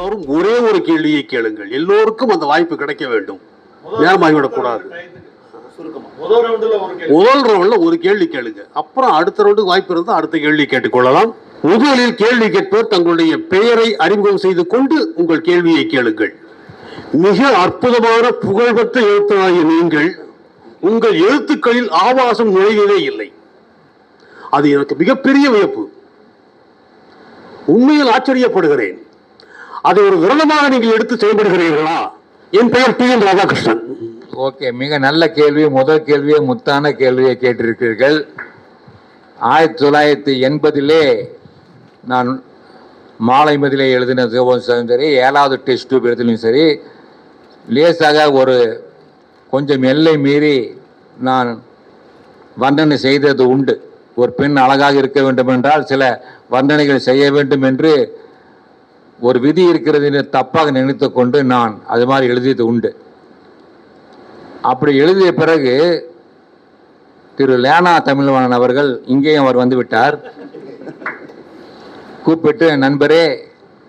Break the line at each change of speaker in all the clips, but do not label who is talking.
எல்லாரும் ஒரே ஒரு கேள்வியை கேளுங்கள். எல்லோருக்கும் அந்த வாய்ப்பு கிடைக்க வேண்டும். நேரமாகிவிடக் கூடாது
முதல் ரவுண்டுல ஒரு கேள்வி
கேளுங்க. அப்புறம் அடுத்த ரவுண்டுக்கு வாய்ப்பு இருந்தால் அடுத்த கேள்வி கேட்டுக்கொள்ளலாம் முதலில் கேள்வி கேட்பவர் தங்களுடைய பெயரை அறிமுகம் செய்து கொண்டு உங்கள் கேள்வியை கேளுங்கள். மிக அற்புதமான புகழ்பெற்ற எழுத்தாகிய நீங்கள். உங்கள் எழுத்துக்களில் ஆபாசம் நுழைவதே இல்லை. அது எனக்கு மிகப்பெரிய வியப்பு. உண்மையில் ஆச்சரியப்படுகிறேன். அதை ஒரு விரதமாக நீங்கள் எடுத்து செயல்படுகிறீர்களா? என் பெயர் டி என் ராதாகிருஷ்ணன்.
ஓகே மிக நல்ல கேள்வி முதல் கேள்வியை முத்தான கேள்வியை கேட்டிருக்கிறீர்கள். ஆயிரத்தி தொள்ளாயிரத்தி எண்பதிலே நான் மாலை மதிலே எழுதின சிவபோதும் சரி ஏழாவது டெஸ்ட் டியூப் எழுதிலும் சரி லேசாக ஒரு கொஞ்சம் எல்லை மீறி நான் வர்ணனை செய்தது உண்டு. ஒரு பெண் அழகாக இருக்க வேண்டும் என்றால் சில வர்ணனைகள் செய்ய வேண்டும் என்று ஒரு விதி இருக்கிறது என்று தப்பாக நினைத்து கொண்டு நான் அது மாதிரி எழுதியது உண்டு. அப்படி எழுதிய பிறகு திரு லேனா தமிழ்வாணன் அவர்கள் இங்கேயும் அவர் வந்து விட்டார். கூப்பிட்டு நண்பரே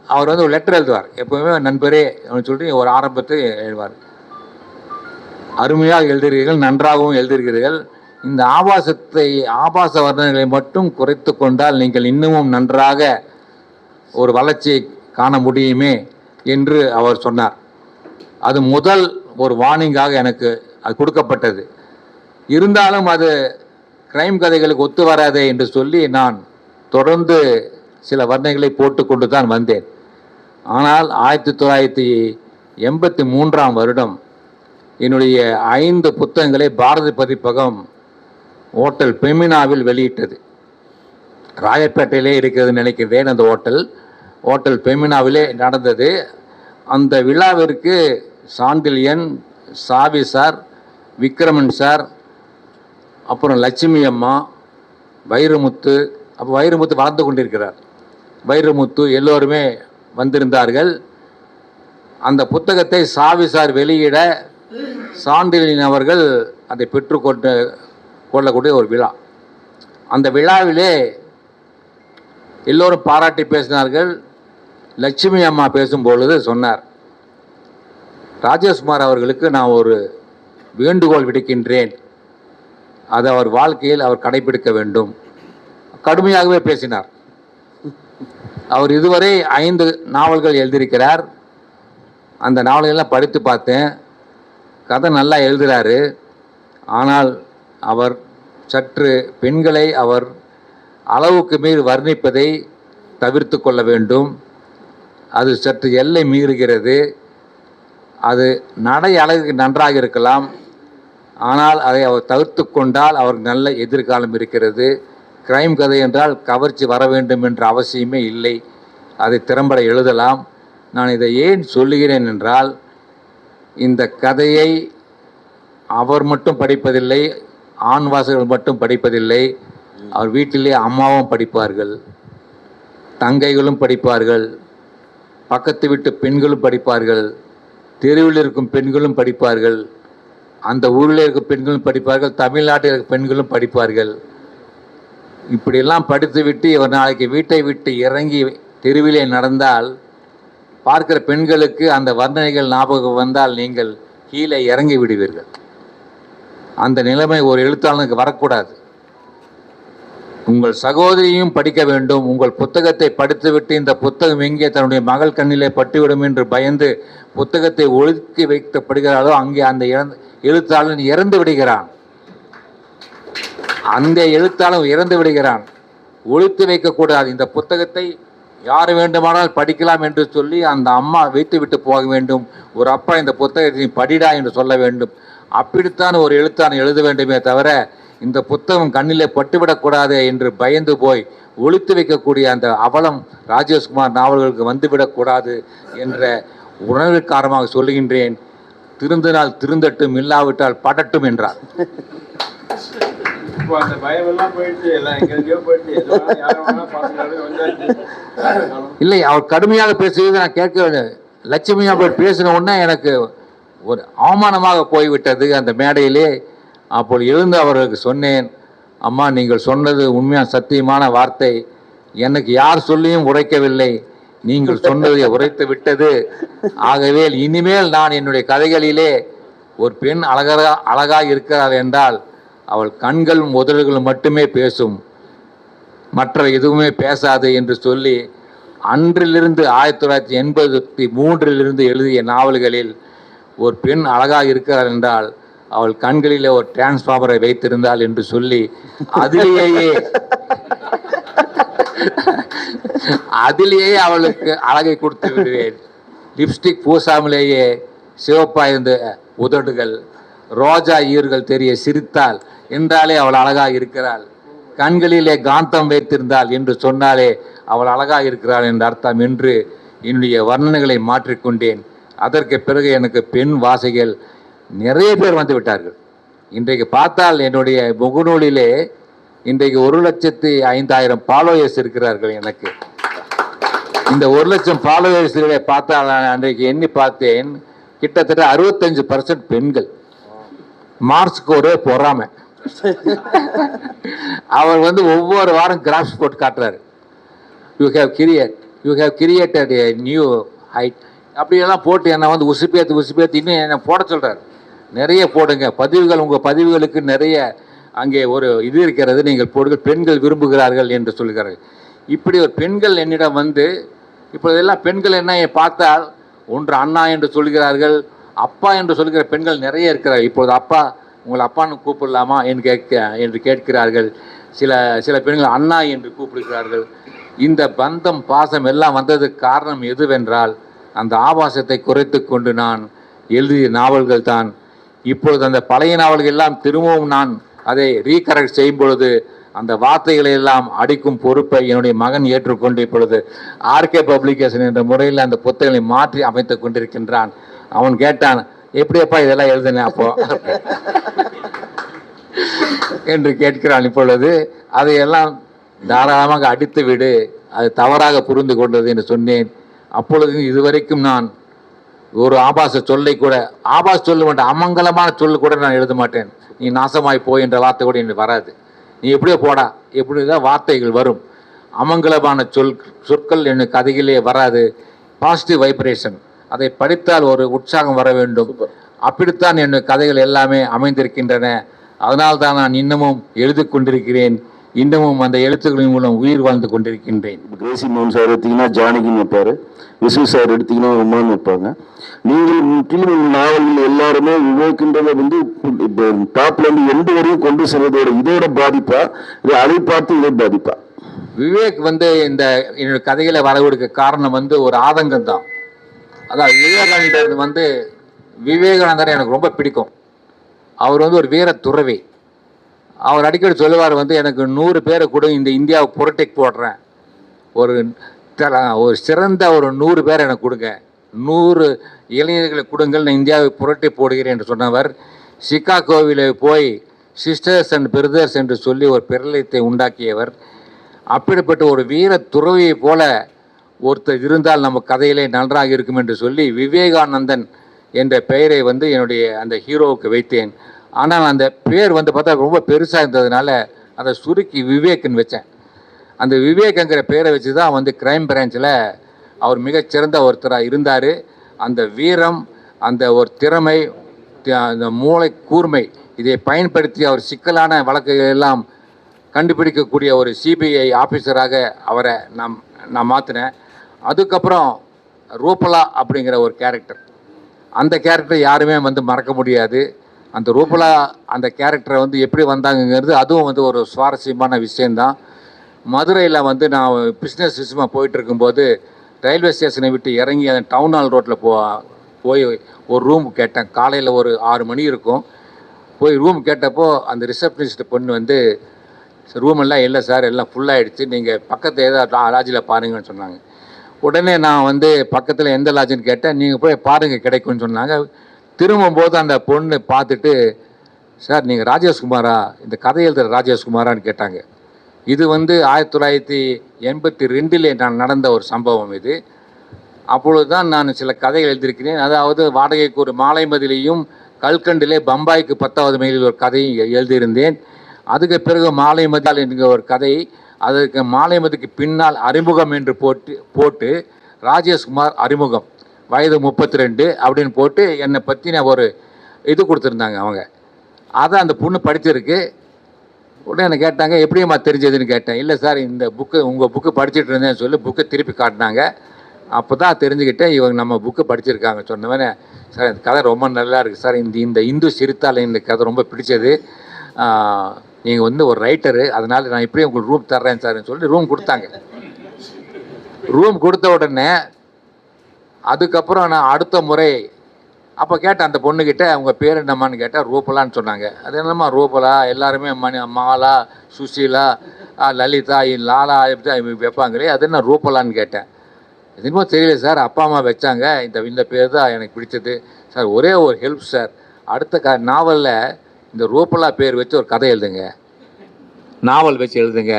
அவர் வந்து ஒரு லெட்டர் எழுதுவார். எப்பவுமே நண்பரே அப்படின்னு சொல்லிட்டு ஒரு ஆரம்பத்தை எழுதுவார். அருமையாக எழுதுகிறீர்கள் நன்றாகவும் எழுதுகிறீர்கள் இந்த ஆபாசத்தை ஆபாச வர்ணனைகளை மட்டும் குறைத்து கொண்டால் நீங்கள் இன்னமும் நன்றாக ஒரு வளர்ச்சியை காண முடியுமே என்று அவர் சொன்னார். அது முதல் ஒரு வார்னிங்காக எனக்கு அது கொடுக்கப்பட்டது. இருந்தாலும் அது கிரைம் கதைகளுக்கு ஒத்து வராதே என்று சொல்லி நான் தொடர்ந்து சில வருடங்களை போட்டு கொண்டு தான் வந்தேன். ஆனால் ஆயிரத்தி தொள்ளாயிரத்தி எண்பத்தி மூன்றாம் வருடம் என்னுடைய ஐந்து புத்தகங்களை பாரதி பதிப்பகம் ஹோட்டல் பெமினாவில் வெளியிட்டது. ராயப்பேட்டையிலே இருக்கிறது நினைக்கிறேன் அந்த ஹோட்டல். ஹோட்டல் பெமினாவிலே நடந்தது. அந்த விழாவிற்கு சாண்டில்யன் சாவி சார் விக்ரமன் சார் அப்புறம் லட்சுமி அம்மா வைரமுத்து அப்போ வைரமுத்து வளர்ந்து கொண்டிருக்கிறார். வைரமுத்து எல்லோருமே வந்திருந்தார்கள். அந்த புத்தகத்தை சாவி சார் வெளியிட சாண்டிலின் அவர்கள் அதை பெற்றுக்கொண்டு கொள்ளக்கூடிய ஒரு விழா. அந்த விழாவிலே எல்லோரும் பாராட்டி பேசினார்கள். லட்சுமி அம்மா பேசும் பொழுது சொன்னார் ராஜேஷ்குமார் அவர்களுக்கு நான் ஒரு வேண்டுகோள் விடுக்கின்றேன். அதை அவர் வாழ்க்கையில் அவர் கடைபிடிக்க வேண்டும். கடுமையாகவே பேசினார். அவர் இதுவரை ஐந்து நாவல்கள் எழுதியிருக்கிறார். அந்த நாவல்கள்லாம் படித்து பார்த்தேன். கதை நல்லா எழுதுகிறாரு ஆனால் அவர் சற்று பெண்களை அவர் அளவுக்கு மீறி வர்ணிப்பதை தவிர்த்து கொள்ள வேண்டும். அது சற்று எல்லை மீறுகிறது. அது நடை அழகுக்கு நன்றாக இருக்கலாம். ஆனால் அதை அவர் தவிர்த்து கொண்டால் அவருக்கு நல்ல எதிர்காலம் இருக்கிறது. கிரைம் கதை என்றால் கவர்ச்சி வர வேண்டும் என்ற அவசியமே இல்லை. அதை திறம்பட எழுதலாம். நான் இதை ஏன் சொல்லுகிறேன் என்றால் இந்த கதையை அவர் மட்டும் படிப்பதில்லை ஆண்வாசகர்கள் மட்டும் படிப்பதில்லை. அவர் வீட்டிலே அம்மாவும் படிப்பார்கள். தங்கைகளும் படிப்பார்கள். பக்கத்து வீட்டு பெண்களும் படிப்பார்கள் தெருவில் இருக்கும் பெண்களும் படிப்பார்கள் அந்த ஊரில் இருக்கும் பெண்களும் படிப்பார்கள் தமிழ்நாட்டில் இருக்கும் பெண்களும் படிப்பார்கள். இப்படியெல்லாம் படித்துவிட்டு இவர் நாளைக்கு வீட்டை விட்டு இறங்கி தெருவிலே நடந்தால் பார்க்கிற பெண்களுக்கு அந்த வர்ணனைகள் ஞாபகம் வந்தால் நீங்கள் கீழே இறங்கி விடுவீர்கள். அந்த நிலைமை ஒரு எழுத்தாளனுக்கு வரக்கூடாது. உங்கள் சகோதரியும் படிக்க வேண்டும். உங்கள் புத்தகத்தை படித்துவிட்டு இந்த புத்தகம் எங்கே தன்னுடைய மகள் கண்ணிலே பட்டுவிடும் என்று பயந்து புத்தகத்தை ஒழுக்கி வைக்கப்படுகிறாரோ அங்கே அந்த எழுத்தாளன் இறந்து விடுகிறான். அந்த எழுத்தாளன் இறந்து விடுகிறான். ஒழித்து வைக்கக்கூடாது. இந்த புத்தகத்தை யார் வேண்டுமானால் படிக்கலாம் என்று சொல்லி அந்த அம்மா வைத்து விட்டு போக வேண்டும். ஒரு அப்பா இந்த புத்தகத்தை படிடா என்று சொல்ல வேண்டும். அப்படித்தான் ஒரு எழுத்தாளன் எழுத வேண்டுமே தவிர இந்த புத்தகம் கண்ணிலே பட்டுவிடக்கூடாது என்று பயந்து போய் ஒழித்து வைக்கக்கூடிய அந்த அவலம் ராஜேஷ்குமார் நாவல்களுக்கு வந்துவிடக்கூடாது என்ற உணர்வு காரணமாக சொல்லுகின்றேன். திருந்தினால் திருந்தட்டும் இல்லாவிட்டால் படட்டும் என்றார்.
இப்போ அந்த போயிடுச்சு எல்லாம் எங்கெங்கயோ போயிடுச்சு.
இல்லை அவர் கடுமையாக பேசுவதை நான் கேட்க லட்சுமி அவர் பேசின உடனே எனக்கு ஒரு அவமானமாக போய்விட்டது அந்த மேடையிலே. அப்போது எழுந்து அவர்களுக்கு சொன்னேன் அம்மா நீங்கள் சொன்னது உண்மையான சத்தியமான வார்த்தை. எனக்கு யார் சொல்லியும் உரைக்கவில்லை. நீங்கள் சொன்னதை உரைத்து விட்டது. ஆகவே இனிமேல் நான் என்னுடைய கதைகளிலே ஒரு பெண் அழகா அழகாக இருக்கிறார் என்றால் அவள் கண்கள் முதல்கள் மட்டுமே பேசும். மற்ற எதுவுமே பேசாது என்று சொல்லி அன்றிலிருந்து ஆயிரத்தி தொள்ளாயிரத்தி எண்பத்தி மூன்றிலிருந்து எழுதிய நாவல்களில் ஒரு பெண் அழகாக இருக்கிறார் என்றால் அவள் கண்களிலே ஒரு டிரான்ஸ்ஃபார்மரை வைத்திருந்தாள் என்று சொல்லி அதிலேயே அதிலேயே அவளுக்கு அழகை கொடுத்து விடுவேன். லிப்ஸ்டிக் பூசாமலேயே சிவப்பாய்ந்த உதடுகள் ரோஜா ஈர்கள் தெரிய சிரித்தாள். என்றாலே அவள் அழகாக இருக்கிறாள். கண்களிலே காந்தம் வைத்திருந்தாள் என்று சொன்னாலே அவள் அழகாக இருக்கிறாள் என்ற அர்த்தம் என்று என்னுடைய வர்ணனைகளை மாற்றிக்கொண்டேன். அதற்கு பிறகு எனக்கு பெண் வாசைகள் நிறைய பேர் வந்து விட்டார்கள். இன்றைக்கு பார்த்தால் என்னுடைய முகநூலிலே இன்றைக்கு ஒரு லட்சத்தி ஐந்தாயிரம் ஃபாலோயர்ஸ் இருக்கிறார்கள் எனக்கு. இந்த ஒரு லட்சம் ஃபாலோயர்ஸ்களை பார்த்தால் நான் அன்றைக்கு எண்ணி பார்த்தேன் கிட்டத்தட்ட அறுபத்தஞ்சு பர்சன்ட் பெண்கள். மார்க்ஸ்க்கு ஒரே பொறாமை. அவர் வந்து ஒவ்வொரு வாரம் கிராஃப்ஸ் போட்டு காட்டுறாரு. You have create you have created a new height அப்படியெல்லாம் போட்டு என்னை வந்து உசுப்பேத்து உசுப்பேத்து இன்னும் என்னை போட சொல்கிறார் நிறைய போடுங்க. பதிவுகள் உங்கள் பதிவுகளுக்கு நிறைய அங்கே ஒரு இது இருக்கிறது. நீங்கள் போடுங்கள். பெண்கள் விரும்புகிறார்கள் என்று சொல்கிறார்கள். இப்படி ஒரு பெண்கள் என்னிடம் வந்து இப்பொழுதெல்லாம் பெண்கள் என்ன பார்த்தால் ஒன்று அண்ணா என்று சொல்கிறார்கள் அப்பா என்று சொல்கிற பெண்கள் நிறைய இருக்கிறார்கள். இப்பொழுது அப்பா உங்களை அப்பான்னு கூப்பிடலாமா என்று கேட்க என்று கேட்கிறார்கள். சில சில பெண்கள் அண்ணா என்று கூப்பிடுகிறார்கள். இந்த பந்தம் பாசம் எல்லாம் வந்ததுக்கு காரணம் எதுவென்றால் அந்த ஆபாசத்தை குறைத்து கொண்டு நான் எழுதிய நாவல்கள் தான் இப்பொழுது அந்த பழைய நாவல்கள் எல்லாம் திரும்பவும் நான் அதை ரீகரெக்ட் செய்யும் பொழுது அந்த வார்த்தைகளை எல்லாம் அடிக்கும் பொறுப்பை என்னுடைய மகன் ஏற்றுக்கொண்டு இப்பொழுது ஆர்கே பப்ளிகேஷன் என்ற முறையில் அந்த புத்தகங்களை மாற்றி அமைத்துக் கொண்டிருக்கின்றான். அவன் கேட்டான் எப்படியப்பா இதெல்லாம் எழுதினேன் அப்போ? என்று கேட்கிறான் இப்பொழுது அதையெல்லாம் தாராளமாக அடித்து விடு அது தவறாக புரிந்து கொண்டது என்று சொன்னேன். அப்பொழுது இதுவரைக்கும் நான் ஒரு ஆபாச சொல்லை கூட ஆபாச சொல்ல மாட்டேன் அமங்கலமான சொல் கூட நான் எழுத மாட்டேன். நீ நாசமாய் போய் என்ற வார்த்தை கூட எனக்கு வராது. நீ எப்படியோ போடா எப்படி தான் வார்த்தைகள் வரும். அமங்கலமான சொல் சொற்கள் எனக்கு கதையிலே வராது. பாசிட்டிவ் வைப்ரேஷன் அதை படித்தால் ஒரு உற்சாகம் வர வேண்டும். அப்படித்தான் என் கதைகள் எல்லாமே அமைந்திருக்கின்றன. அதனால் தான் நான் இன்னமும் எழுதி கொண்டிருக்கிறேன். இன்னமும் அந்த எழுத்துக்களின் மூலம் உயிர் வாழ்ந்து கொண்டிருக்கின்றேன்.
கிரேசி மோகன் சார் எடுத்தீங்கன்னா ஜானகின்னு வைப்பாரு. விசு சார் எடுத்தீங்கன்னா உமான்னு வைப்பாங்க. நீங்கள் முற்றிலும் உங்கள் நாவல்கள் எல்லாருமே விவேக்குன்றதை வந்து இப்போ டாப்ல இருந்து எண்டு வரையும் கொண்டு செல்வதோட இதோட பாதிப்பா? இது அதை பார்த்து இதை பாதிப்பா?
விவேக் வந்து இந்த என்னோட கதைகளை வரவெடுக்க காரணம் வந்து ஒரு ஆதங்கம் தான். அதான் விவேகானந்தர் வந்து விவேகானந்தர் எனக்கு ரொம்ப பிடிக்கும். அவர் வந்து ஒரு வீர துறவி அவர் அடிக்கடி சொல்லுவார் வந்து எனக்கு நூறு பேரை கூட இந்த இந்தியாவை புரட்டி போடுறேன். ஒரு தர ஒரு சிறந்த ஒரு நூறு பேர் எனக்கு கொடுங்க. நூறு இளைஞர்களை கொடுங்கள் நான் இந்தியாவை புரட்டி போடுகிறேன் என்று சொன்னவர். சிக்காகோவில் போய் சிஸ்டர்ஸ் அண்ட் பிரதர்ஸ் என்று சொல்லி ஒரு பிரளயத்தை உண்டாக்கியவர். அப்படிப்பட்ட ஒரு வீர துறவியைப் போல ஒருத்தர் இருந்தால் நம்ம கதையிலே நன்றாக இருக்கும் என்று சொல்லி விவேகானந்தன் என்ற பெயரை வந்து என்னுடைய அந்த ஹீரோவுக்கு வைத்தேன். ஆனால் அந்த பேர் வந்து பார்த்தா ரொம்ப பெருசாக இருந்ததுனால அதை சுருக்கி விவேக்னு வச்சேன். அந்த விவேக்ங்கிற பேரை வச்சு தான் வந்து கிரைம் பிரான்ச்சில் அவர் மிகச்சிறந்த ஒருத்தராக இருந்தார். அந்த வீரம் அந்த ஒரு திறமை அந்த மூளை கூர்மை இதை பயன்படுத்தி அவர் சிக்கலான வழக்குகள் எல்லாம் கண்டுபிடிக்கக்கூடிய ஒரு சிபிஐ ஆஃபீஸராக அவரை நான் நான் மாற்றினேன் அதுக்கப்புறம் ரூபலா அப்படிங்கிற ஒரு கேரக்டர் அந்த கேரக்டர் யாருமே வந்து மறக்க முடியாது. அந்த ரூபலா அந்த கேரக்டரை வந்து எப்படி வந்தாங்கங்கிறது அதுவும் வந்து ஒரு சுவாரஸ்யமான விஷயந்தான் மதுரையில் வந்து நான் பிஸ்னஸ் விஷயமாக போயிட்டுருக்கும்போது ரயில்வே ஸ்டேஷனை விட்டு இறங்கி அந்த டவுன் ஹால் ரோட்டில் போ போய் ஒரு ரூம் கேட்டேன். காலையில் ஒரு ஆறு மணி இருக்கும். போய் ரூம் கேட்டப்போ அந்த ரிசப்ஷனிஸ்ட் பொண்ணு வந்து ரூம் எல்லாம் இல்லை சார் எல்லாம் ஃபுல்லாகிடுச்சு நீங்கள் பக்கத்தில் ஏதாவது லாட்ஜில் பாருங்கன்னு சொன்னாங்க. உடனே நான் வந்து பக்கத்தில் எந்த லாட்ஜுன்னு கேட்டேன். நீங்கள் போய் பாருங்கள் கிடைக்கும்னு சொன்னாங்க. திரும்பும்போது அந்த பொண்ணு பார்த்துட்டு சார் நீங்கள் ராஜேஷ்குமாரா? இந்த கதை எழுதுகிற ராஜேஷ்குமாரான்னு கேட்டாங்க. இது வந்து ஆயிரத்தி தொள்ளாயிரத்தி எண்பத்தி ரெண்டில் நான் நடந்த ஒரு சம்பவம் இது. அப்பொழுது தான் நான் சில கதைகள் எழுதியிருக்கிறேன். அதாவது வாடகைக்கு ஒரு மாலை மதிலையும் கல்கண்டிலே பம்பாய்க்கு பத்தாவது மைலில் ஒரு கதையும் எழுதியிருந்தேன். அதுக்கு பிறகு மாலை மதில் என்கிற ஒரு கதை அதற்கு மாலை மதிக்கு பின்னால் அறிமுகம் என்று போட்டு போட்டு ராஜேஷ்குமார் அறிமுகம். வயது முப்பத்தி ரெண்டு அப்படின்னு போட்டு என்னை பற்றின ஒரு இது கொடுத்துருந்தாங்க அவங்க. அதை அந்த பொண்ணு படிச்சிருக்கு. உடனே என்னை கேட்டாங்க எப்படியம்மா தெரிஞ்சதுன்னு கேட்டேன். இல்லை சார் இந்த புக்கு உங்கள் புக்கு படிச்சுட்டு இருந்தேன்னு சொல்லி புக்கை திருப்பி காட்டினாங்க. அப்போ தான் தெரிஞ்சுக்கிட்டேன் இவங்க நம்ம புக்கு படிச்சிருக்காங்க சொன்னவனே சார் இந்த கதை ரொம்ப நல்லா இருக்குது சார். இந்த இந்த இந்து சிறுத்தாலை இந்த கதை ரொம்ப பிடிச்சது. நீங்கள் வந்து ஒரு ரைட்டரு அதனால் நான் இப்படியே உங்களுக்கு ரூம் தர்றேன் சார்னு சொல்லி ரூம் கொடுத்தாங்க. ரூம் கொடுத்த உடனே அதுக்கப்புறம் நான் அடுத்த முறை அப்போ கேட்டேன் அந்த பொண்ணுக்கிட்ட அவங்க பேர் என்னம்மான்னு கேட்டால் ரூபலான்னு சொன்னாங்க. அது என்னம்மா ரூபலா? எல்லாருமே மணி மாலா சுஷீலா லலிதா லாலா இப்படி வைப்பாங்களே அது என்ன ரூபலான்னு கேட்டேன். என்னமோ தெரியல சார் அப்பா அம்மா வச்சாங்க இந்த இந்த பேர் தான் எனக்கு பிடிச்சது. சார் ஒரே ஒரு ஹெல்ப் சார் அடுத்த க நாவலில் இந்த ரூபலா பேர் வச்சு ஒரு கதை எழுதுங்க. நாவல் வச்சு எழுதுங்க.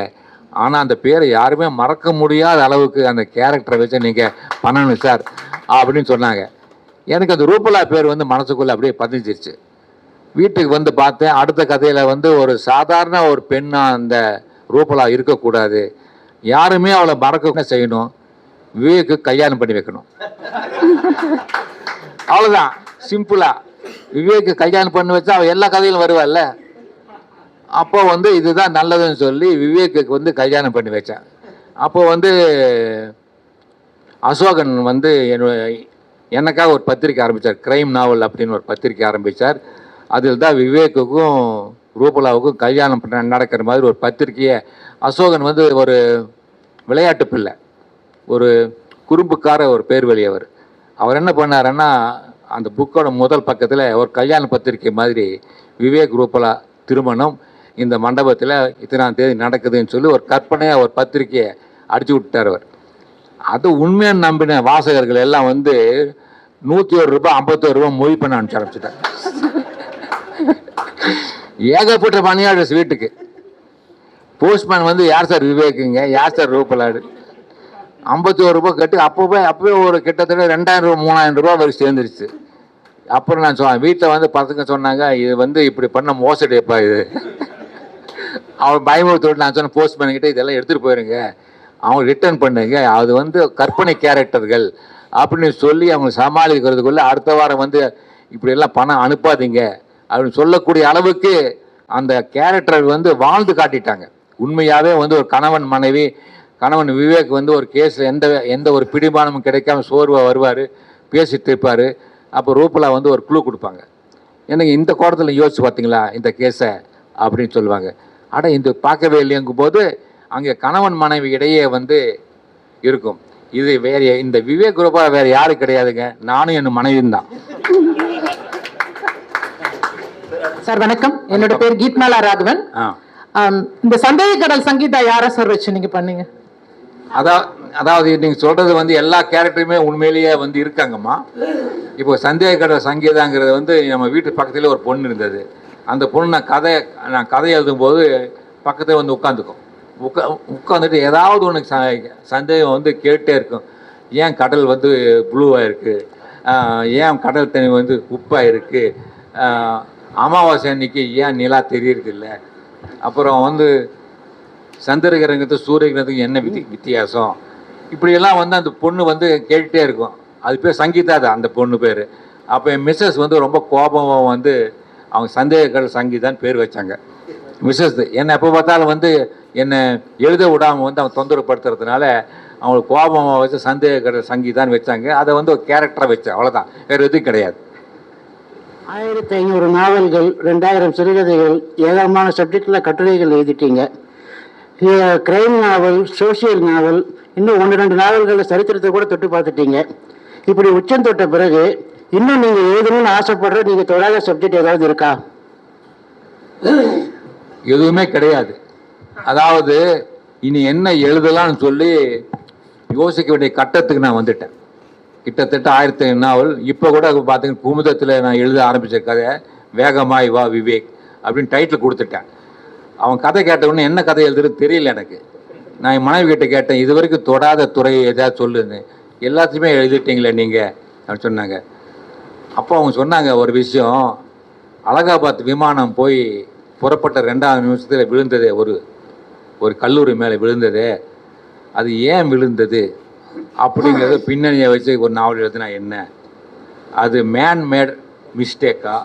ஆனால் அந்த பேரை யாருமே மறக்க முடியாத அளவுக்கு அந்த கேரக்டரை வச்சு நீங்கள் பண்ணணும் சார். அப்படின்னு சொன்னாங்க. எனக்கு அந்த ரூபலா பேர் வந்து மனசுக்குள்ளே அப்படியே பதிஞ்சிருச்சு. வீட்டுக்கு வந்து பார்த்தேன். அடுத்த கதையில் வந்து ஒரு சாதாரண ஒரு பெண்ணாக அந்த ரூபலா இருக்கக்கூடாது. யாருமே அவளை மறக்க செய்யணும். விவேக்கு கல்யாணம் பண்ணி வைக்கணும். அவ்வளோதான் சிம்பிளாக விவேக்கு கல்யாணம் பண்ணி வச்சா அவள் எல்லா கதையிலும் வருவாள்ல. அப்போ வந்து இதுதான் நல்லதுன்னு சொல்லி விவேக்குக்கு வந்து கல்யாணம் பண்ணி வச்சேன். அப்போ வந்து அசோகன் வந்து என்னுடைய எனக்காக ஒரு பத்திரிக்கை ஆரம்பித்தார் கிரைம் நாவல் அப்படின்னு ஒரு பத்திரிக்கை ஆரம்பித்தார் அதில் தான் விவேக்குக்கும் ரூபலாவுக்கும் கல்யாணம் பண்ண- நடக்கிற மாதிரி ஒரு பத்திரிக்கையை அசோகன் வந்து ஒரு விளையாட்டு பிள்ளை. ஒரு குறும்புக்கார ஒரு பேர் வெளியவர் அவர் என்ன பண்ணாருன்னா அந்த புக்கோட முதல் பக்கத்தில் ஒரு கல்யாண பத்திரிக்கை மாதிரி விவேக் ரூபலா திருமணம் இந்த மண்டபத்தில் இத்தனாம் தேதி நடக்குதுன்னு சொல்லி ஒரு கற்பனையாக ஒரு பத்திரிக்கையை அடிச்சு விட்டார் அவர். அது உண்மையை நம்பின வாசகர்கள் எல்லாம் வந்து நூற்றி ஒரு ரூபாய் ஐம்பத்தோரு ரூபாய் மொழி பண்ண அனுப்பிச்சு ஆரம்பிச்சிட்டாங்க ஏகப்பட்ட பணியாளர்ஸ் வீட்டுக்கு. போஸ்ட்மேன் வந்து யார் சார் விவேக்குங்க? யார் சார் ரூபலாடு? ஐம்பத்தோரு ரூபாய் கட்டு அப்போவே அப்போவே ஒரு கிட்டத்தட்ட ரெண்டாயிரம் ரூபா மூணாயிரம் ரூபா வரைக்கும் சேர்ந்துருச்சு. அப்புறம் நான் சொன்னேன் வீட்டில் வந்து பசங்க சொன்னாங்க இது வந்து இப்படி பண்ண மோசடிப்பா இது. அவன் பயமுறுத்தோடு நான் சொன்னேன் போஸ்ட்மேன் கிட்ட இதெல்லாம் எடுத்துகிட்டு போயிருங்க. அவங்க ரிட்டர்ன் பண்ணுங்க. அது வந்து கற்பனை கேரக்டர்கள் அப்படின்னு சொல்லி அவங்க சமாளிக்கிறதுக்குள்ள அடுத்த வாரம் வந்து இப்படியெல்லாம் பணம் அனுப்பாதீங்க அப்படின்னு சொல்லக்கூடிய அளவுக்கு அந்த கேரக்டர் வந்து வாழ்ந்து காட்டிட்டாங்க. உண்மையாகவே வந்து ஒரு கணவன் மனைவி கணவன் விவேக் வந்து ஒரு கேஸில் எந்த எந்த ஒரு பிடிமானமும் கிடைக்காம சோர்வாக வருவார் பேசிட்டு இருப்பார். அப்போ ரூபலா வந்து ஒரு குழு கொடுப்பாங்க. எனக்கு இந்த கோடத்தில் யோசிச்சு பார்த்தீங்களா இந்த கேஸை அப்படின்னு சொல்லுவாங்க. அட இந்த பார்க்கவே இல்லைங்கும் போது அங்கே கணவன் மனைவி இடையே வந்து இருக்கும். இது வேற இந்த விவேக் ரூபா வேற யாரும் கிடையாதுங்க. நானும் என் மனைவியும் தான்.
சார் வணக்கம். என்னோட பேர் கீத்மாலா ராகவன். இந்த சந்தேக கடல் சங்கீதா யார சார் வச்சு நீங்க பண்ணீங்க?
அதான் அதாவது நீங்கள் சொல்கிறது வந்து எல்லா கேரக்டருமே உண்மையிலேயே வந்து இருக்காங்கம்மா. இப்போ சந்தேக கடை சங்கீதாங்கிறது வந்து நம்ம வீட்டு பக்கத்துல ஒரு பொண்ணு இருந்தது. அந்த பொண்ணு நான் கதை நான் கதை எழுதும்போது பக்கத்தில் வந்து உட்காந்துக்கும். உட்கா உட்காந்துட்டு ஏதாவது ஒன்று ச சந்தேகம் வந்து கேட்டே இருக்கும். ஏன் கடல் வந்து ப்ளூவாக இருக்குது ஏன் கடல் தண்ணி வந்து உப்பாக இருக்குது அமாவாசை அன்னைக்கு ஏன் நிலா தெரியறதில்ல அப்புறம் வந்து சந்திர கிரகத்துக்கு சூரிய கிரகத்துக்கு என்ன வித்தி வித்தியாசம்? இப்படியெல்லாம் வந்து அந்த பொண்ணு வந்து கேட்டுட்டே இருக்கும். அது பேர் சங்கீதா அது அந்த பொண்ணு பேர். அப்போ என் மிஸ்ஸஸ் வந்து ரொம்ப கோபமாக வந்து அவங்க சந்தேகங்கள் சங்கீதான்னு பேர் வச்சாங்க. மிஸ்ஸஸ் என்ன எப்போ பார்த்தாலும் வந்து என்னை எழுத விடாமல் வந்து அவங்க தொந்தரவுப்படுத்துறதுனால அவங்களுக்கு கோபமாக வச்சு சந்தேகங்கள் சங்கீதான்னு வச்சாங்க. அதை வந்து ஒரு கேரக்டராக வச்சேன். அவ்வளோதான் வேறு எதுவும் கிடையாது.
ஆயிரத்தி ஐநூறு நாவல்கள் ரெண்டாயிரம் சிறுகதைகள் ஏராளமான சப்ஜெக்டில் கட்டுரைகள் எழுதிட்டீங்க. கிரைம் நாவல் சோஷியல் நாவல் இன்னும் ஒன்று ரெண்டு நாவல்களில் சரித்திரத்தை கூட தொட்டு பார்த்துட்டீங்க. இப்படி உச்சம் தொட்ட பிறகு இன்னும் நீங்கள் எழுதணும்னு ஆசைப்படுற நீங்கள் தொடாத சப்ஜெக்ட் ஏதாவது இருக்கா?
எதுவுமே கிடையாது. அதாவது இனி என்ன எழுதலாம்னு சொல்லி யோசிக்க வேண்டிய கட்டத்துக்கு நான் வந்துட்டேன். கிட்டத்தட்ட ஆயிரத்தி நாவல் இப்போ கூட பார்த்தீங்கன்னா குமுதத்தில் நான் எழுத ஆரம்பித்த கதை வேகமாய் வா விவேக் அப்படின்னு டைட்டில் கொடுத்துட்டேன். அவன் கதை கேட்டவுடனே என்ன கதை எழுதுறது தெரியல எனக்கு. நான் என் மனைவி கிட்ட கேட்டேன் இது வரைக்கும் தொடாத துறை ஏதாவது சொல்லுன்னு. எல்லாத்தையுமே எழுதிட்டீங்களே நீங்கள் அப்படின்னு சொன்னாங்க. அப்போ அவங்க சொன்னாங்க ஒரு விஷயம். அலகாபாத் விமானம் போய் புறப்பட்ட ரெண்டாவது நிமிஷத்தில் விழுந்ததே ஒரு ஒரு கல்லூரி மேலே விழுந்தது அது ஏன் விழுந்தது? அப்படிங்கிறத பின்னணியை வச்சு ஒரு நாவல் எழுதுனா என்ன? அது மேன்மேட் மிஸ்டேக்கா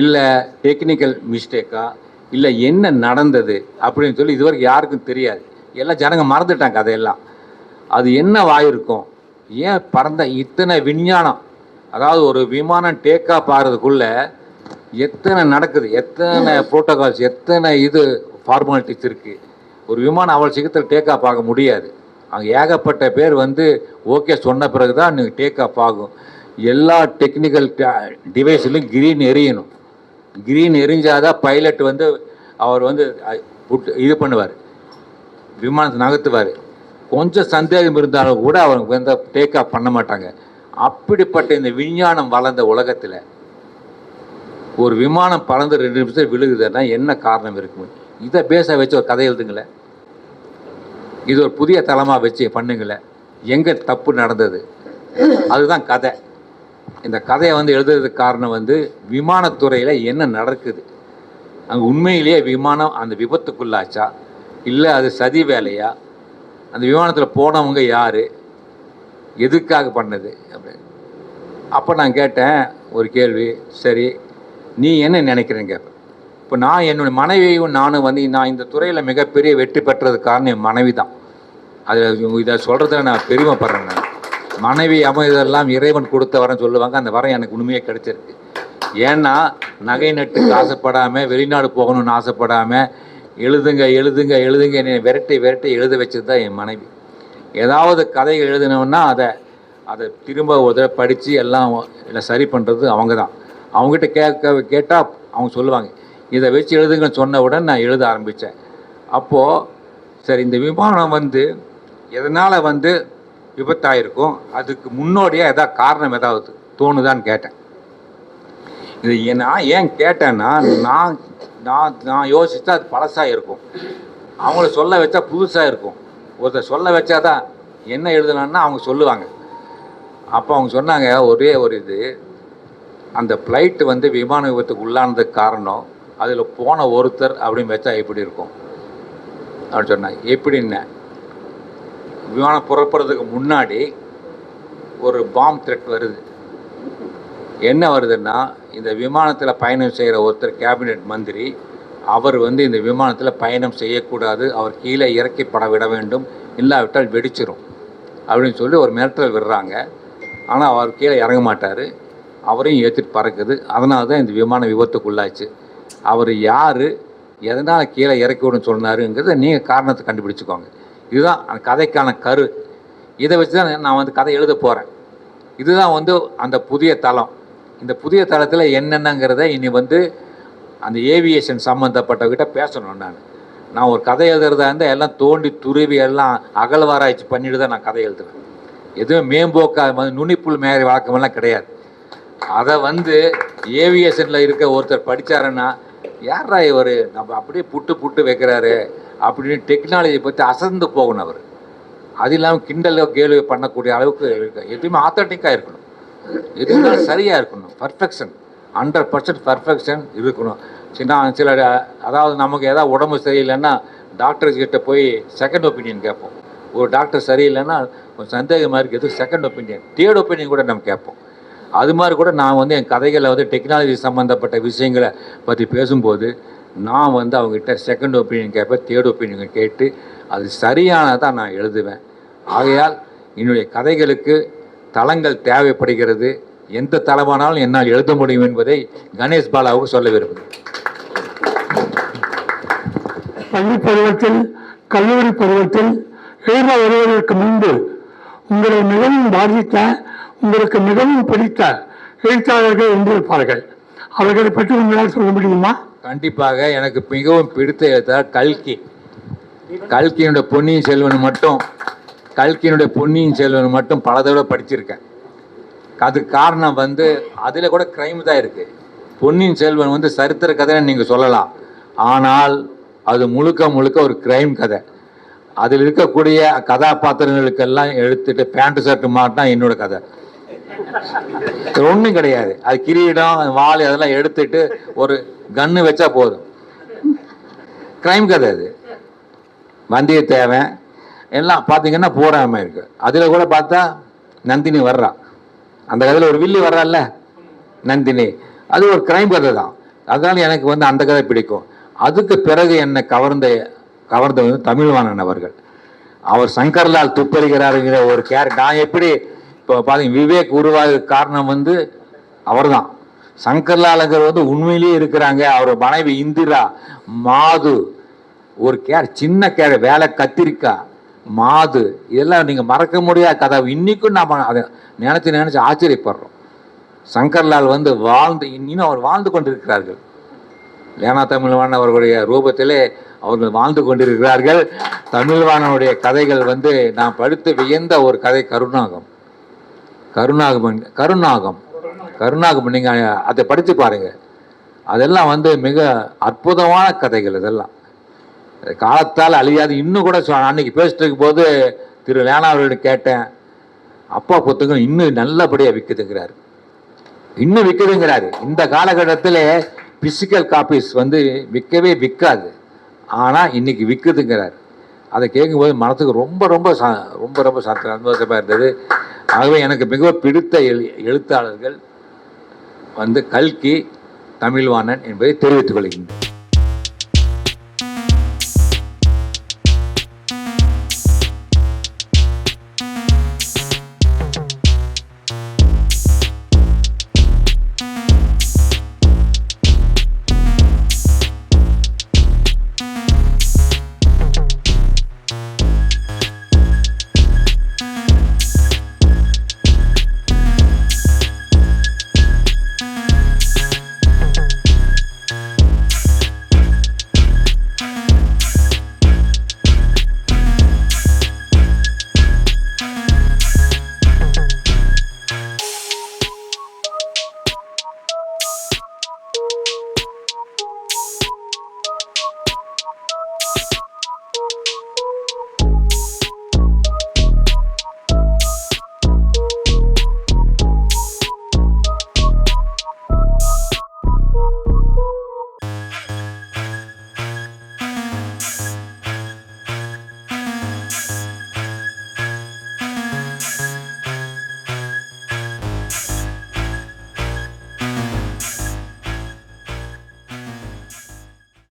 இல்லை டெக்னிக்கல் மிஸ்டேக்கா இல்லை என்ன நடந்தது? அப்படின்னு சொல்லி இதுவரைக்கும் யாருக்கும் தெரியாது. எல்லாம் ஜனங்க மறந்துட்டாங்க அதையெல்லாம். அது என்னவாயிருக்கும் ஏன் பறந்த இத்தனை விஞ்ஞானம்? அதாவது ஒரு விமானம் டேக் ஆஃப் ஆகிறதுக்குள்ள எத்தனை நடக்குது? எத்தனை ப்ரோட்டோகால்ஸ் எத்தனை இது ஃபார்மாலிட்டிஸ் இருக்குது ஒரு விமானம் அவ்வளோ சீக்கிரத்தில் டேக் ஆஃப் ஆக முடியாது. அங்கே ஏகப்பட்ட பேர் வந்து ஓகே சொன்ன பிறகு தான் நீங்கள் டேக் ஆஃப் ஆகும். எல்லா டெக்னிக்கல் டிவைஸ்லையும் கிரீன் எரியணும். கிரீன் எரிஞ்சாதான் பைலட் வந்து அவர் வந்து இது பண்ணுவார். விமானத்தை நகர்த்துவார். கொஞ்சம் சந்தேகம் இருந்தாலும் கூட அவங்க வந்து டேக் ஆஃப் பண்ண மாட்டாங்க. அப்படிப்பட்ட இந்த விஞ்ஞானம் வளர்ந்த உலகத்தில் ஒரு விமானம் பறந்து ரெண்டு நிமிஷம் விழுகுதுன்னா என்ன காரணம் இருக்கும்? இதை பேச வச்சு ஒரு கதை எழுதுங்களேன். இது ஒரு புதிய தளமாக வச்சு பண்ணுங்களேன். எங்கே தப்பு நடந்தது? அதுதான் கதை. இந்த கதையை வந்து எழுதுறதுக்கு காரணம் வந்து விமானத்துறையில் என்ன நடக்குது? அங்கே உண்மையிலேயே விமானம் அந்த விபத்துக்குள்ளாச்சா? இல்லை அது சதி வேலையா? அந்த விமானத்தில் போனவங்க யார்? எதுக்காக பண்ணது? அப்படின்னு அப்போ நான் கேட்டேன் ஒரு கேள்வி. சரி நீ என்ன நினைக்கிறீங்க இப்போ நான் என்னுடைய மனைவியும் நானும் வந்து நான் இந்த துறையில் மிகப்பெரிய வெற்றி பெற்றது காரணம் என் மனைவி தான் அதில் இதை சொல்கிறதுல நான் பெருமைப்படுறேன் நான். மனைவி அமைதெல்லாம் இறைவன் கொடுத்த வரேன் சொல்லுவாங்க. அந்த வரம் எனக்கு உண்மையாக கிடைச்சிருக்கு. ஏன்னா நகை நட்டுக்கு ஆசைப்படாமல் வெளிநாடு போகணும்னு ஆசைப்படாமல் எழுதுங்க எழுதுங்க எழுதுங்க என்னை விரட்டி விரட்டி எழுத வச்சது தான் என் மனைவி. ஏதாவது கதைகள் எழுதினோன்னா அதை அதை திரும்ப ஒரு தடவை படித்து எல்லாம் எல்லாம் சரி பண்ணுறது அவங்க தான் அவங்ககிட்ட கேட்க கேட்டால் அவங்க சொல்லுவாங்க இதை வச்சு எழுதுங்கன்னு சொன்ன உடனே நான் எழுத ஆரம்பித்தேன். அப்போது சரி இந்த விமானம் வந்து எதனால் வந்து விபத்தாயிருக்கும்? அதுக்கு முன்னோடியாக எதாவது காரணம் ஏதாவது தோணுதான்னு கேட்டேன். இது நான் ஏன் கேட்டேன்னா நான் நான் நான் யோசித்தா அது பழசாக இருக்கும் அவங்கள சொல்ல வச்சா புதுசாக இருக்கும் ஒருத்தர் சொல்ல வச்சாதான் என்ன எழுதலான்னா அவங்க சொல்லுவாங்க. அப்போ அவங்க சொன்னாங்க ஒரே ஒரு இது அந்த ஃப்ளைட்டு வந்து விமான விபத்துக்கு உள்ளானதுக்கு காரணம் அதில் போன ஒருத்தர் அப்படின்னு வச்சா எப்படி இருக்கும்? அப்படின்னு சொன்னாங்க எப்படின்ன விமானம் புறப்படுறதுக்கு முன்னாடி ஒரு பாம் த்ரெட் வருது. என்ன வருதுன்னா இந்த விமானத்தில் பயணம் செய்கிற ஒருத்தர் கேபினெட் மந்திரி அவர் வந்து இந்த விமானத்தில் பயணம் செய்யக்கூடாது அவர் கீழே இறக்கிப்பட விட வேண்டும் இல்லாவிட்டால் வெடிச்சிரும் அப்படின்னு சொல்லி ஒரு மிரட்டல் விடுறாங்க. ஆனால் அவர் கீழே இறங்க மாட்டார். அவரையும் ஏற்றிட்டு பறக்குது. அதனால தான் இந்த விமான விபத்துக்குள்ளாச்சு. அவர் யார் எதனால் கீழே இறக்கணும்னு சொன்னாருங்கிறத நீங்கள் காரணத்தை கண்டுபிடிச்சிக்கோங்க. இதுதான் அந்த கதைக்கான கரு. இதை வச்சு தான் நான் வந்து கதை எழுத போகிறேன் இதுதான் வந்து அந்த புதிய தளம். இந்த புதிய தளத்தில் என்னென்னங்கிறத இனி வந்து அந்த ஏவியேஷன் சம்மந்தப்பட்டவர்கிட்ட பேசணும் நான். நான் ஒரு கதை எழுதுறதா இருந்தால் எல்லாம் தோண்டி துருவி எல்லாம் அகழ்வாராய்ச்சி பண்ணிட்டு தான் நான் கதை எழுதுவேன். எதுவும் மேம்போக்கா வந்து நுனிப்புல் மேரி வழக்கமெல்லாம் கிடையாது. அதை வந்து ஏவியேஷனில் இருக்க ஒருத்தர் படித்தாருன்னா யாரா இவர்? நம்ம அப்படியே புட்டு புட்டு வைக்கிறாரு அப்படின்னு டெக்னாலஜி பற்றி அசந்து போகணும் அவர். அது இல்லாமல் கிண்டலோ கேள்வி பண்ணக்கூடிய அளவுக்கு இருக்கு. எதுவுமே ஆத்தட்டிக்காக இருக்கணும். எதுவுமே சரியாக இருக்கணும். பர்ஃபெக்ஷன் ஹண்ட்ரட் பர்சன்ட் பர்ஃபெக்ஷன் இருக்கணும். சின்ன சில அதாவது நமக்கு எதாவது உடம்பு சரியில்லைன்னா டாக்டர்ஸ் கிட்ட போய் செகண்ட் ஒப்பீனியன் கேட்போம். ஒரு டாக்டர் சரியில்லைன்னா சந்தேகமாக இருக்குது செகண்ட் ஒப்பீனியன் தேர்ட் ஒப்பீனியன் கூட நம்ம கேட்போம். அது மாதிரி கூட நான் வந்து என் கதைகளை வந்து டெக்னாலஜி சம்மந்தப்பட்ட விஷயங்களை பற்றி பேசும்போது நான் வந்து அவங்ககிட்ட செகண்ட் ஒப்பீனியன் கேட்பேன் தேர்ட் ஒப்பீனியன் கேட்டு அது சரியானதாக நான் எழுதுவேன். ஆகையால் என்னுடைய கதைகளுக்கு தளங்கள் தேவைப்படுகிறது. எந்த தளமானாலும் என்னால் எழுத முடியும் என்பதை கணேஷ் பாலாவுக்கு சொல்ல விரும்புகிறேன்.
பள்ளி பருவத்தில் கல்லூரி பருவத்தில் எழுத வருவதற்கு முன்பு உங்களை மிகவும் பாதித்த உங்களுக்கு மிகவும் பிடித்த எழுத்தாளர்கள் என்றிருப்பார்கள் அவர்களை பற்றி உங்களால் சொல்ல முடியுமா?
கண்டிப்பாக எனக்கு மிகவும் பிடித்த எழுத்தாளர் கல்கி. கல்கியினுடைய பொன்னியின் செல்வன் மட்டும் கல்கியினுடைய பொன்னியின் செல்வன் மட்டும் பல தடவை படிச்சிருக்கேன். அதுக்கு காரணம் வந்து அதில் கூட கிரைம் தான் இருக்குது பொன்னியின் செல்வன் வந்து சரித்திர கதைன்னு நீங்கள் சொல்லலாம். ஆனால் அது முழுக்க முழுக்க ஒரு கிரைம் கதை. அதில் இருக்கக்கூடிய கதாபாத்திரங்களுக்கெல்லாம் எடுத்துட்டு பேண்ட் ஷர்ட் மாட்டினா என்னோட கதை. ஒன்றும் கிடையாது. அது கிரீடம் வாள் அதெல்லாம் எடுத்துட்டு ஒரு கன்று வச்சா போதும். கிரைம் கதை அது. வந்தியத்தேவன் எல்லாம் பார்த்தீங்கன்னா போராம இருக்கு. அதில் கூட பார்த்தா நந்தினி வர்றா. அந்த கதையில் ஒரு வில்லி வர்றால்ல நந்தினி. அது ஒரு கிரைம் கதை தான். அதனால எனக்கு வந்து அந்த கதை பிடிக்கும். அதுக்கு பிறகு என்னை கவர்ந்த கவர்ந்த வந்து தமிழ்வாணன் அவர்கள். அவர் சங்கர்லால் துப்பறிகிறாருங்கிற ஒரு கேரக்டர் நான் எப்படி இப்போ பார்த்தீங்க விவேக் உருவாக காரணம் வந்து அவர் தான் சங்கர்லாலுங்கிறது வந்து உண்மையிலேயே இருக்கிறாங்க. அவர் மனைவி இந்திரா மாது ஒரு கேர் சின்ன கேர் வேலை கத்திரிக்காய் மாது இதெல்லாம் நீங்கள் மறக்க முடியாத கதை. இன்றைக்கும் நாம் அதை நினச்சி நினச்சி ஆச்சரியப்படுறோம். சங்கர்லால் வந்து வாழ்ந்து இன்னும் அவர் வாழ்ந்து கொண்டிருக்கிறார்கள். லேனா தமிழ்வாணன் அவர்களுடைய ரூபத்திலே அவர்கள் வாழ்ந்து கொண்டிருக்கிறார்கள். தமிழ்வாணனுடைய கதைகள் வந்து நான் படித்து வியந்த ஒரு கதை கருணாகும். கருணாகம் கருணாகம். கருணாகம் நீங்கள் அதை படித்து பாருங்கள் அதெல்லாம் வந்து மிக அற்புதமான கதைகள் இதெல்லாம். காலத்தால் அழியாது. இன்னும் கூட அன்னைக்கு பேசிட்டு இருக்கும்போது திரு லேனா அவர்களிடம் கேட்டேன். அப்பா புத்தகம் இன்னும் நல்லபடியாக விற்குதுங்கிறாரு இன்னும் விற்குதுங்கிறாரு இந்த காலகட்டத்தில் பிசிக்கல் காப்பீஸ் வந்து விற்கவே விற்காது ஆனால் இன்னைக்கு விற்குதுங்கிறார் அதை கேட்கும்போது மனசுக்கு ரொம்ப ரொம்ப ச- ரொம்ப ரொம்ப ச- சந்தோஷமாக இருந்தது. ஆகவே எனக்கு மிக பிடித்த எழு எழுத்தாளர்கள் வந்து கல்கி தமிழ்வாணன் என்பதை தெரிவித்துக் கொள்கின்றேன்.